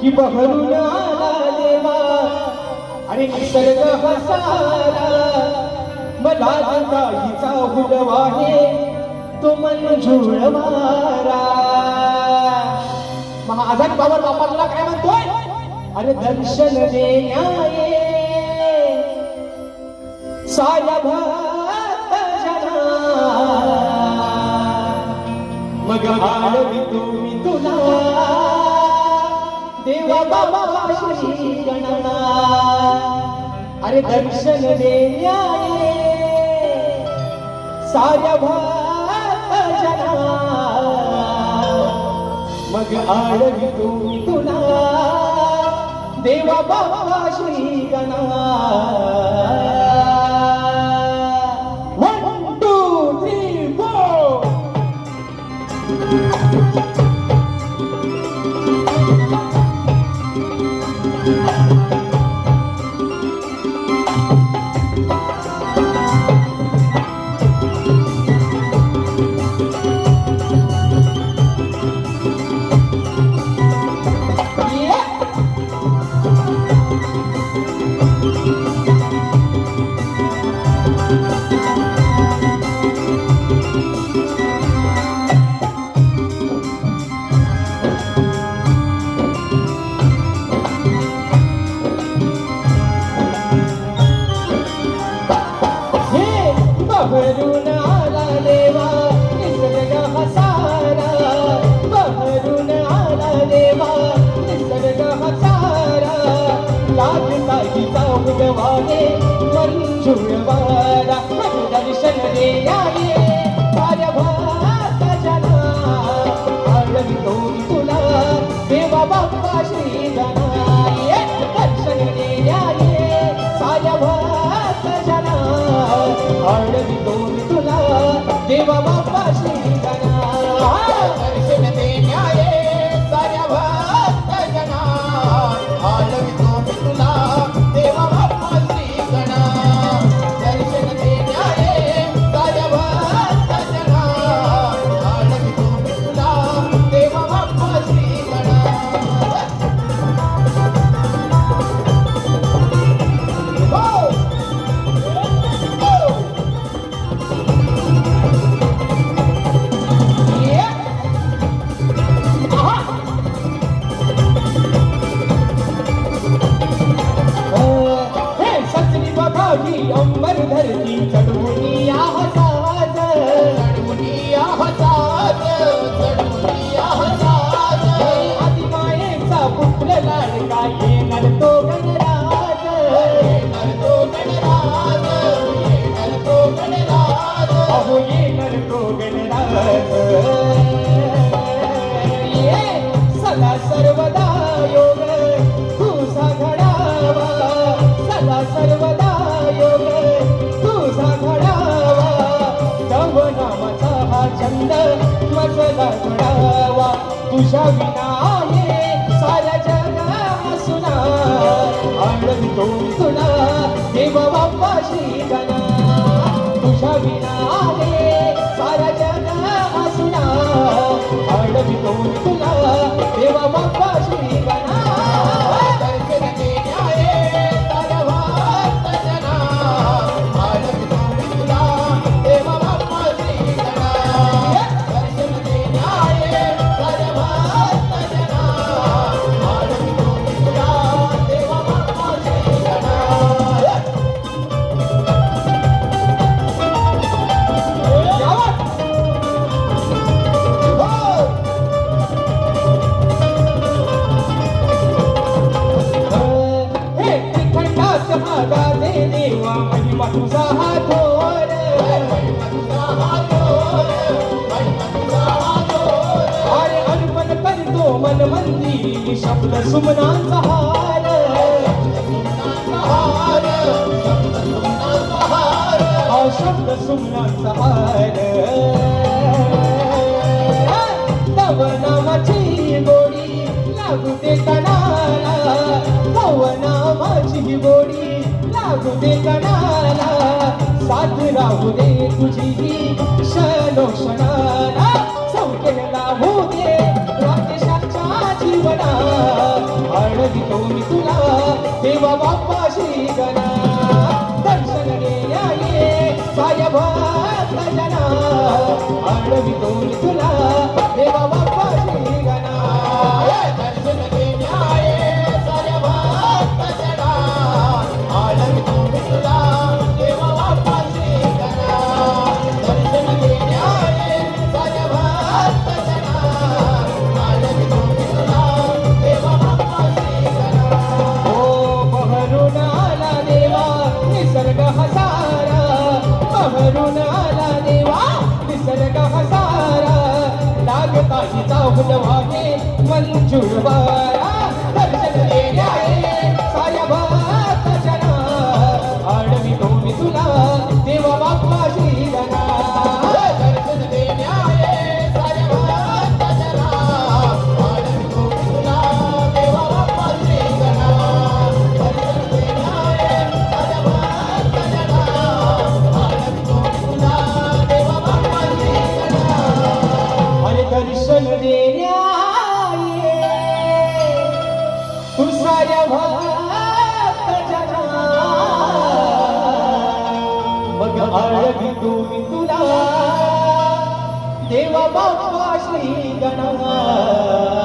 की बहरून आला देवा. आणि निसर्ग हसारा मला काहीचा हुडवा आहे. तो मंजूळ वारा महाजन बाबा बापाला काय म्हणतोय? अरे दर्शन देण्याये. साऱ्या भात जना मग आळवी तुम्ही तुला. अरे दर्शन देण्याये साऱ्या जना मग आळवी तू तुला देवा बाबा श्री गणा हे देवा अहो गणराज ये सदा सर्वदा योग तुझा घडावा सदा सर्वदा योग तुझा घडावा तव नामाचा हा छंद मजला घडावा तुझ्या विना आहे साऱ्या जगा सुना आनंद तो सुना देव बाप्पा श्री गणा तुला देवा बाप्पा श्री मन मंदिरी शब्द सुमना हार शब्द सुमना हार तव नामाची गोडी लागू दे कणाला तव नामाची गोडी लागू दे कणाला साथ राहू दे तुझी ही क्षणो क्षणाला संकेत लाभू दे राकेशाच्या जीवना आळवितो मी तुला देवा बाप्पा श्री गणा. दर्शन घेण्या ये साय भक्त जना आळवितो मी तुला हसारा बहरून आला देवा निसर्ग हसारा. लागता हिचा फुलवागे मंजूर वारा. दर्शन मग आळवी तुम्ही तुला देवा बाप्पा श्री गणना